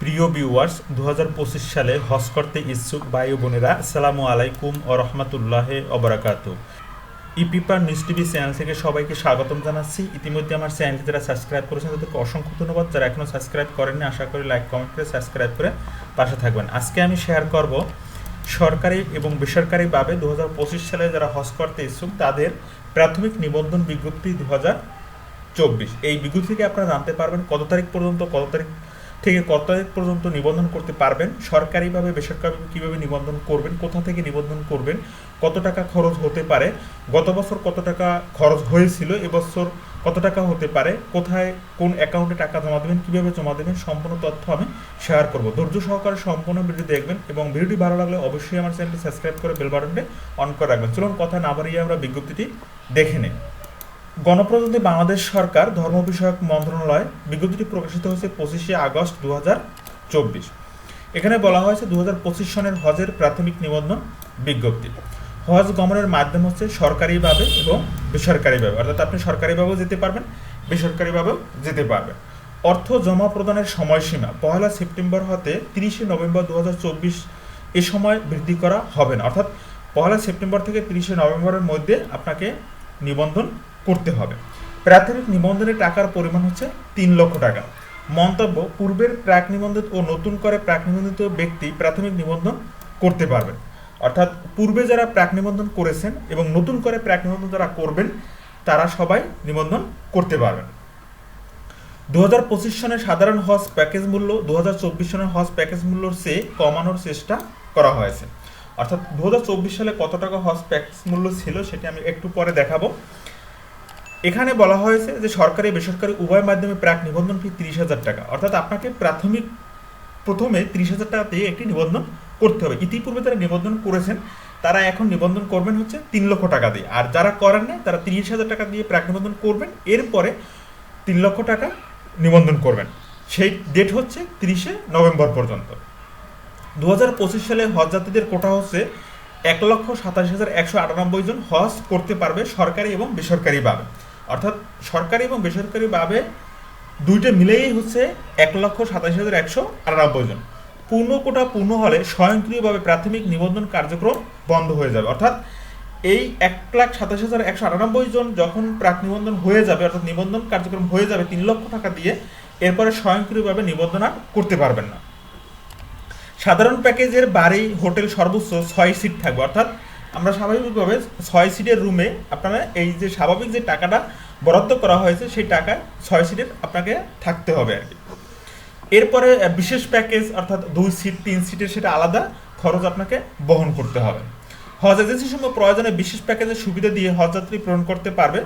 প্রিয় ভিউয়ার্স দু হাজার পঁচিশ সালে হজ করতে ইচ্ছুক ও বোনেরা আসসালামু আলাইকুম ও রহমতুল্লাহ অবরাকাতু ইপিপার নিউজ টিভি চ্যানেল থেকে সবাইকে স্বাগতম জানাচ্ছি। ইতিমধ্যে আমার চ্যানেলটি যারা সাবস্ক্রাইব করেছেন, তাদেরকে অসংখ্য ধন্যবাদ। যারা এখনও সাবস্ক্রাইব করেননি, আশা করি লাইক, কমেন্ট করে সাবস্ক্রাইব করে পাশে থাকবেন। আজকে আমি শেয়ার করব সরকারি এবং বেসরকারিভাবে দু হাজার পঁচিশ সালে যারা হজ করতে ইচ্ছুক, তাদের প্রাথমিক নিবন্ধন বিজ্ঞপ্তি দু চব্বিশ। এই বিজ্ঞপ্তি থেকে আপনারা জানতে পারবেন কত তারিখ পর্যন্ত, কত তারিখ থেকে কত পর্যন্ত নিবন্ধন করতে পারবেন? সরকারিভাবে, বেসরকারিভাবে কীভাবে নিবন্ধন করবেন? কোথা থেকে নিবন্ধন করবেন? কত টাকা খরচ হতে পারে? গত বছর কত টাকা খরচ হয়েছিল? এবছর কত টাকা হতে পারে? কোথায়, কোন অ্যাকাউন্টে টাকা জমা দেবেন? কীভাবে জমা দেবেন? সম্পূর্ণ তথ্য আমি শেয়ার করব। ধৈর্য সহকারে সম্পূর্ণ ভিডিও দেখবেন এবং ভিডিওটি ভালো লাগলে অবশ্যই আমার চ্যানেলটি সাবস্ক্রাইব করে বেল বাটনটি অন করে রাখবেন। চলুন কথা না বাড়িয়ে আমরা বিজ্ঞপ্তিটি দেখে নিই। গণপ্রজাতন্ত্রী বাংলাদেশ সরকার ধর্ম বিষয়ক মন্ত্রণালয় বিজ্ঞপ্তিটি প্রকাশিত হয়েছে পঁচিশে আগস্ট দু এখানে বলা হয়েছে দু সনের হজের প্রাথমিক নিবন্ধন বিজ্ঞপ্তি। হজ গমনের মাধ্যম হচ্ছে সরকারিভাবে এবং বেসরকারিভাবে। অর্থাৎ আপনি সরকারিভাবেও যেতে পারবেন, বেসরকারিভাবেও যেতে পারবেন। অর্থ জমা প্রদানের সময়সীমা পহেলা সেপ্টেম্বর হতে তিরিশে নভেম্বর দু হাজার চব্বিশ এ সময় বৃদ্ধি করা হবে না। অর্থাৎ পহেলা সেপ্টেম্বর থেকে তিরিশে নভেম্বরের মধ্যে আপনাকে নিবন্ধন করতে হবে। প্রাথমিক নিবন্ধনের টাকার পরিমাণ হচ্ছে তিন লক্ষ টাকা। মন্তব্য, পূর্বের প্রাক নিবন্ধিত ও নতুন করে প্রাক নিবন্ধিত ব্যক্তি প্রাথমিক নিবন্ধন করতে পারবেন অর্থাৎ পূর্বে যারা প্রাক নিবন্ধন করেছেন এবং নতুন করে প্রাক নিবন্ধন যারা করবেন, তারা সবাই নিবন্ধন করতে পারবেন। দু হাজার পঁচিশ সনের সাধারণ হজ প্যাকেজ মূল্য দু হাজার চব্বিশ সনের হজ প্যাকেজ মূল্যর চেয়ে কমানোর চেষ্টা করা হয়েছে। অর্থাৎ দু হাজার চব্বিশ সালে কত টাকা হজ প্যাকেজ মূল্য ছিল সেটি আমি একটু পরে দেখাবো। এখানে বলা হয়েছে যে সরকারি বেসরকারি উভয় মাধ্যমে প্রাক নিবন্ধন ফি তিরিশ হাজার টাকা। অর্থাৎ আপনাকে প্রাথমিক প্রথমে তিরিশ হাজার টাকা দিয়ে একটি নিবন্ধন করতে হবে। ইতিপূর্বে যারা নিবন্ধন করেছেন, তারা এখন নিবন্ধন করবেন হচ্ছে তিন লক্ষ টাকা দিয়ে। আর যারা করেন না তারা তিরিশ হাজার টাকা দিয়ে প্রাক নিবন্ধন করবেন, এরপরে তিন লক্ষ টাকা নিবন্ধন করবেন। সেই ডেট হচ্ছে তিরিশে নভেম্বর পর্যন্ত। দু হাজার পঁচিশ সালে হজ যাত্রীদের কোটা হচ্ছে এক লক্ষ সাতাশ হাজার একশো আটানব্বই জন হজ করতে পারবে সরকারি এবং বেসরকারিভাবে। অর্থাৎ সরকারি এবং বেসরকারিভাবে দুইটা মিলেই হচ্ছে এক লক্ষ সাতাশ হাজার একশো আটানব্বই জন। পূর্ণ কোটা পূর্ণ হলে স্বয়ংক্রিয়ভাবে প্রাথমিক নিবন্ধন কার্যক্রম বন্ধ হয়ে যাবে। অর্থাৎ এই এক লাখ সাতাশ হাজার একশো আটানব্বই জন যখন প্রাক নিবন্ধন হয়ে যাবে, অর্থাৎ নিবন্ধন কার্যক্রম হয়ে যাবে তিন লক্ষ টাকা দিয়ে, এরপরে স্বয়ংক্রিয়ভাবে নিবন্ধন আর করতে পারবেন না। সাধারণ প্যাকেজের বাড়ি, হোটেল সর্বোচ্চ ছয় সিট থাকবে। অর্থাৎ আমরা স্বাভাবিকভাবে ছয় সিটের রুমে আপনারা এই যে স্বাভাবিক যে টাকাটা বরাদ্দ করা হয়েছে, সেই টাকায় ছয় সিটের আপনাকে থাকতে হবে আর কি। এরপরে বিশেষ প্যাকেজ অর্থাৎ দুই সিট তিন সিটের সেটা আলাদা খরচ আপনাকে বহন করতে হবে। হজ এজেন্সির সময় প্রয়োজনে বিশেষ প্যাকেজের সুবিধা দিয়ে হজযাত্রী প্রেরণ করতে পারবে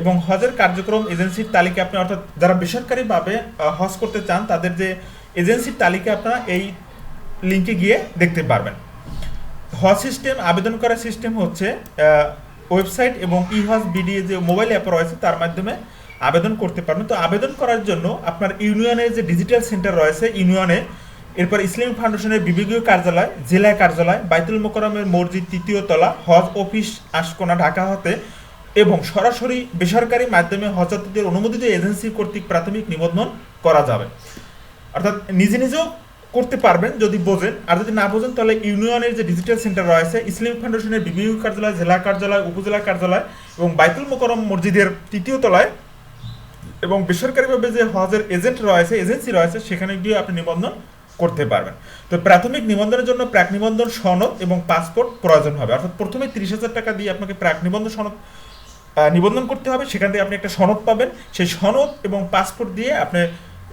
এবং হজের কার্যক্রম এজেন্সির তালিকা আপনি অর্থাৎ যারা বেসরকারিভাবে হজ করতে চান, তাদের যে এজেন্সির তালিকা আপনারা এই লিঙ্কে গিয়ে দেখতে পারবেন। হজ সিস্টেম, আবেদন করার সিস্টেম হচ্ছে ওয়েবসাইট এবং ই হজ বিডিএ যে মোবাইল অ্যাপ রয়েছে তার মাধ্যমে আবেদন করতে পারবেন। তো আবেদন করার জন্য আপনার ইউনিয়নের যে ডিজিটাল সেন্টার রয়েছে, ইউনিয়নে এরপর ইসলামিক ফাউন্ডেশনের বিভাগীয় কার্যালয় জেলা কার্যালয়, বাইতুল মোকরমের মসজিদ, তৃতীয় তলা, হজ অফিস, আশকোনা, ঢাকা হতে এবং সরাসরি বেসরকারি মাধ্যমে হজযাত্রীদের অনুমোদিত এজেন্সি কর্তৃক প্রাথমিক নিবন্ধন করা যাবে। অর্থাৎ নিজে নিজেও করতে পারবেন যদি বোঝেন। আর যদি না বোঝেন, তাহলে ইউনিয়নের যে ডিজিটাল সেন্টার রয়েছে, ইসলামিক ফাউন্ডেশনের বিভাগীয় কার্যালয়, জেলা কার্যালয়, উপজেলা কার্যালয় এবং বাইতুল মোকরম মসজিদের তৃতীয় তলায় এবং বেসরকারিভাবে যে হজের এজেন্ট রয়েছে এজেন্সি রয়েছে, সেখানে গিয়ে আপনি নিবন্ধন করতে পারবেন। তো প্রাথমিক নিবন্ধনের জন্য প্রাক নিবন্ধন সনদ এবং পাসপোর্ট প্রয়োজন হবে। অর্থাৎ প্রথমে তিরিশ হাজার টাকা দিয়ে আপনাকে প্রাক নিবন্ধন সনদ নিবন্ধন করতে হবে। সেখান থেকে আপনি একটা সনদ পাবেন। সেই সনদ এবং পাসপোর্ট দিয়ে আপনি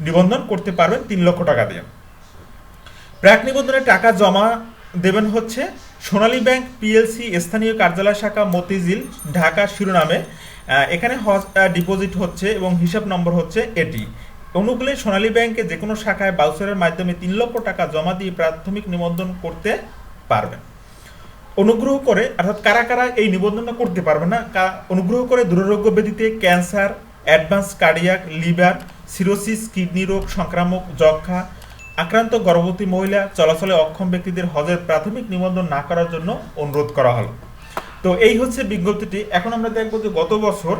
নিবন্ধন করতে পারবেন তিন লক্ষ টাকা দিয়ে। প্রাক নিবন্ধনের টাকা জমা দেবেন হচ্ছে সোনালী ব্যাংক পিএলসি স্থানীয় কার্যালয় শাখা মতিঝিল, ঢাকা শিরোনামে। এখানে ডিপোজিট হচ্ছে এবং হিসাব নম্বর হচ্ছে এটি। অনুকূলে সোনালী ব্যাংকে যে কোনো শাখায় বাউচারের মাধ্যমে তিন লক্ষ টাকা জমা দিয়ে প্রাথমিক নিবন্ধন করতে পারবেন। অনুগ্রহ করে, অর্থাৎ কারা কারা এই নিবন্ধনটা করতে পারবে না অনুগ্রহ করে দুরারোগ্য ব্যাধিতে cancer, advance cardiac, liver, cirrhosis, kidney রোগ, সংক্রামক যক্ষা আক্রান্ত গর্ভবতী মহিলা চলাচলে অক্ষম ব্যক্তিদের হজের প্রাথমিক নিবন্ধন না করার জন্য অনুরোধ করা হলো। তো এই হচ্ছে বিজ্ঞপ্তিটি। এখন আমরা দেখব যে গত বছর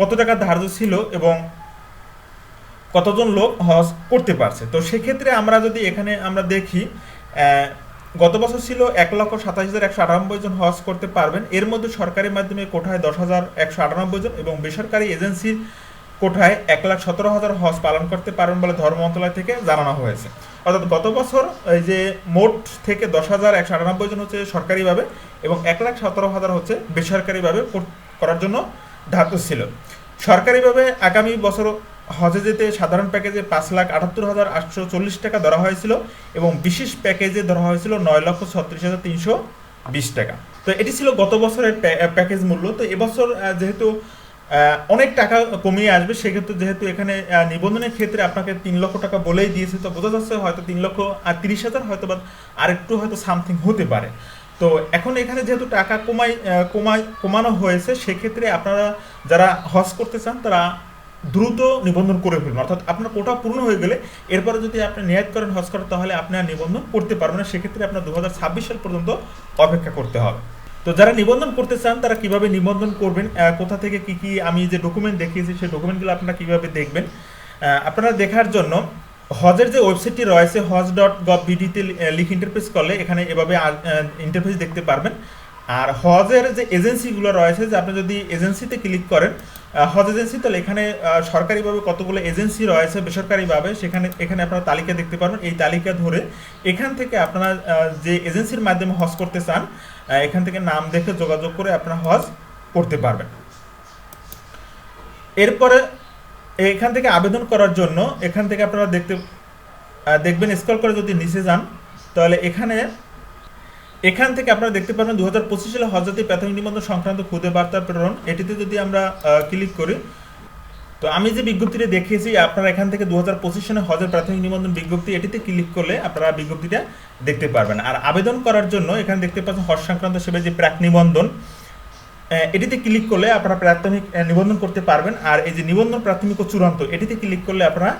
কত টাকা ধার্য ছিল এবং কতজন লোক হজ করতে পারছে। তো সেক্ষেত্রে আমরা যদি এখানে আমরা দেখি গত বছর ছিল এক লক্ষ সাতাশ হাজার একশো আটানব্বই জন হজ করতে পারবেন। এর মধ্যে সরকারি মাধ্যমে কোঠায় দশ হাজার একশো আটানব্বই জন এবং বেসরকারি এজেন্সির কোঠায় এক লাখ সতেরো হাজার হজ পালন করতে পারবেন বলে ধর্ম মন্ত্রণালয় থেকে জানানো হয়েছে। অর্থাৎ গত বছর, এই যে মোট থেকে দশ হাজার একশো আটানব্বই জন হচ্ছে সরকারিভাবে এবং এক লাখ সতেরো হাজার হচ্ছে বেসরকারিভাবে করার জন্য ধাতু ছিল। সরকারিভাবে আগামী বছর হজে যেতে সাধারণ প্যাকেজে পাঁচ লাখ আটাত্তর হাজার আটশো চল্লিশ টাকা ধরা হয়েছিল এবং বিশেষ প্যাকেজে ধরা হয়েছিল নয় লক্ষ ছত্রিশ হাজার তিনশো বিশ টাকা। তো এটি ছিল গত বছরের প্যাকেজ মূল্য। তো এবছর যেহেতু অনেক টাকা কমিয়ে আসবে, সেক্ষেত্রে যেহেতু এখানে নিবন্ধনের ক্ষেত্রে আপনাকে তিন লক্ষ টাকা বলেই দিয়েছে, তো বোঝা যাচ্ছে হয়তো তিন লক্ষ আর তিরিশ হাজার, হয়তো বা আরেকটু হয়তো সামথিং হতে পারে। তো এখন এখানে যেহেতু টাকা কমাই কমাই, কমানো হয়েছে, সেক্ষেত্রে আপনারা যারা হজ করতে চান, তারা দ্রুত নিবন্ধন করে ফেলবেন অর্থাৎ আপনার কোটা পূর্ণ হয়ে গেলে, এরপরে যদি আপনি নিয়াত করেন হজ করেন তাহলে আপনি আর নিবন্ধন করতে পারবেন না, সেক্ষেত্রে আপনার দু হাজার ছাব্বিশ সাল পর্যন্ত অপেক্ষা করতে হবে। তো যারা নিবন্ধন করতে চান, তারা কীভাবে নিবন্ধন করবেন কোথা থেকে কি কি আমি যে ডকুমেন্ট দেখিয়েছি, সেই ডকুমেন্টগুলো আপনারা কীভাবে দেখবেন? আপনারা দেখার জন্য হজের যে ওয়েবসাইটটি রয়েছে, হজ ডট গভ বিডিতে লিখ ইন্টারফেস করলে এখানে এভাবে ইন্টারফেস দেখতে পারবেন। আর হজের যে এজেন্সিগুলো রয়েছে, যে আপনি যদি এজেন্সিতে ক্লিক করেন হজ এজেন্সি, তাহলে এখানে সরকারিভাবে কতগুলো এজেন্সি রয়েছে, বেসরকারিভাবে, সেখানে, এখানে আপনারা তালিকা দেখতে পারবেন। এই তালিকা ধরে এখান থেকে আপনারা যে এজেন্সির মাধ্যমে হজ করতে চান এখান থেকে নাম দেখে যোগাযোগ করে আপনারা হজ করতে পারবেন। এরপরে এখান থেকে আবেদন করার জন্য, এখান থেকে আপনারা দেখতে দেখবেন, স্ক্রল করে যদি নিচে যান, তাহলে এখানে এখান থেকে আপনারা দেখতে পারবেন দু হাজার পঁচিশ সালে হজরতি প্রাথমিক নিবন্ধন সংক্রান্ত খুদে বার্তা প্রেরণ। এটিতে যদি আমরা ক্লিক করি, তো আমি যে বিজ্ঞপ্তিটা দেখিয়েছি, আপনারা এখান থেকে দু হাজার পঁচিশ সালে হজের প্রাথমিক নিবন্ধন বিজ্ঞপ্তি এটিতে ক্লিক করলে আপনারা বিজ্ঞপ্তিটা দেখতে পারবেন। আর আবেদন করার জন্য এখানে দেখতে পাচ্ছেন হজ সংক্রান্ত সেবায় যে প্রাক নিবন্ধন এটিতে ক্লিক করলে আপনারা প্রাথমিক নিবন্ধন করতে পারবেন। আর এই যে নিবন্ধন প্রাথমিক ও চূড়ান্ত, এটিতে ক্লিক করলে আপনারা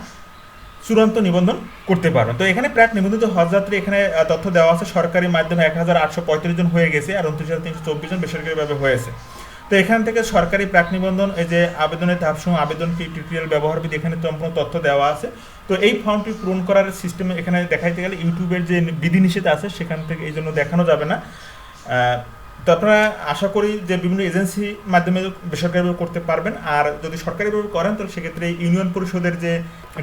চূড়ান্ত নিবন্ধন করতে পারবেন। তো এখানে প্রাক নিবন্ধিত হজযাত্রী এখানে তথ্য দেওয়া আছে, সরকারি মাধ্যমে এক হাজার আটশো পঁয়ত্রিশ জন হয়ে গেছে আর উনত্রিশ হাজার তিনশো চব্বিশ জন বেসরকারিভাবে হয়েছে। তো এখান থেকে সরকারি প্রাক নিবন্ধন, এই যে আবেদনের ধাপসমূহ আবেদন টিউটোরিয়াল ব্যবহার বিধি এখানে সম্পূর্ণ তথ্য দেওয়া আছে। তো এই ফর্মটি পূরণ করার সিস্টেমে এখানে দেখাইতে গেলে ইউটিউবের যে বিধিনিষেধ আছে, সেখান থেকে এই জন্য দেখানো যাবে না। তো আপনারা আশা করি যে বিভিন্ন এজেন্সি মাধ্যমে বেসরকারিভাবে করতে পারবেন। আর যদি সরকারিভাবে করেন, তাহলে সেক্ষেত্রে ইউনিয়ন পরিষদের যে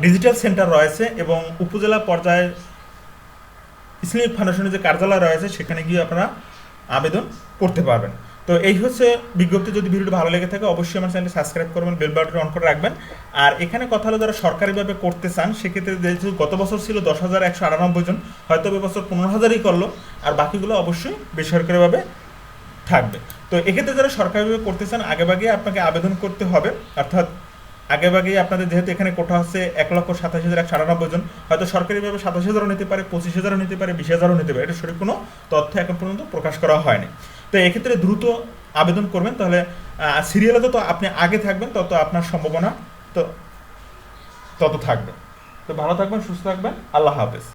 ডিজিটাল সেন্টার রয়েছে এবং উপজেলা পর্যায়ে ইসলামিক ফাউন্ডেশনের যে কার্যালয় রয়েছে, সেখানে গিয়ে আপনারা আবেদন করতে পারবেন। তো এই হচ্ছে বিজ্ঞপ্তি। যদি ভিডিওটি ভালো লেগে থাকে, অবশ্যই আমার চ্যানেলটি সাবস্ক্রাইব করবেন, বেল বাটন অন করে রাখবেন। আর এখানে কথা হলো, যারা সরকারিভাবে করতে চান, সেক্ষেত্রে যেহেতু গত বছর ছিল দশ হাজার একশো আটানব্বই জন, হয়তো এবছর পনেরো হাজারই করল। আর বাকিগুলো অবশ্যই বেসরকারিভাবে থাকবে। তো এক্ষেত্রে যারা সরকারিভাবে করতে চান, আগেভাগে আপনাকে আবেদন করতে হবে। অর্থাৎ আগেভাগেই আপনাদের যেহেতু এখানে কোঠা হচ্ছে এক লক্ষ সাতাশ হাজার একশো আটানব্বই জন, হয়তো সরকারিভাবে সাতাশ হাজারও নিতে পারে, পঁচিশ হাজারও নিতে পারে, বিশ হাজারও নিতে পারে। এটা সঠিক কোনো তথ্য এখন পর্যন্ত প্রকাশ করা হয়নি। তো এক্ষেত্রে দ্রুত আবেদন করবেন। তাহলে সিরিয়ালে যত আপনি আগে থাকবেন, তত আপনার সম্ভাবনা তো, তত থাকবে। তো ভালো থাকবেন, সুস্থ থাকবেন। আল্লাহ হাফেজ।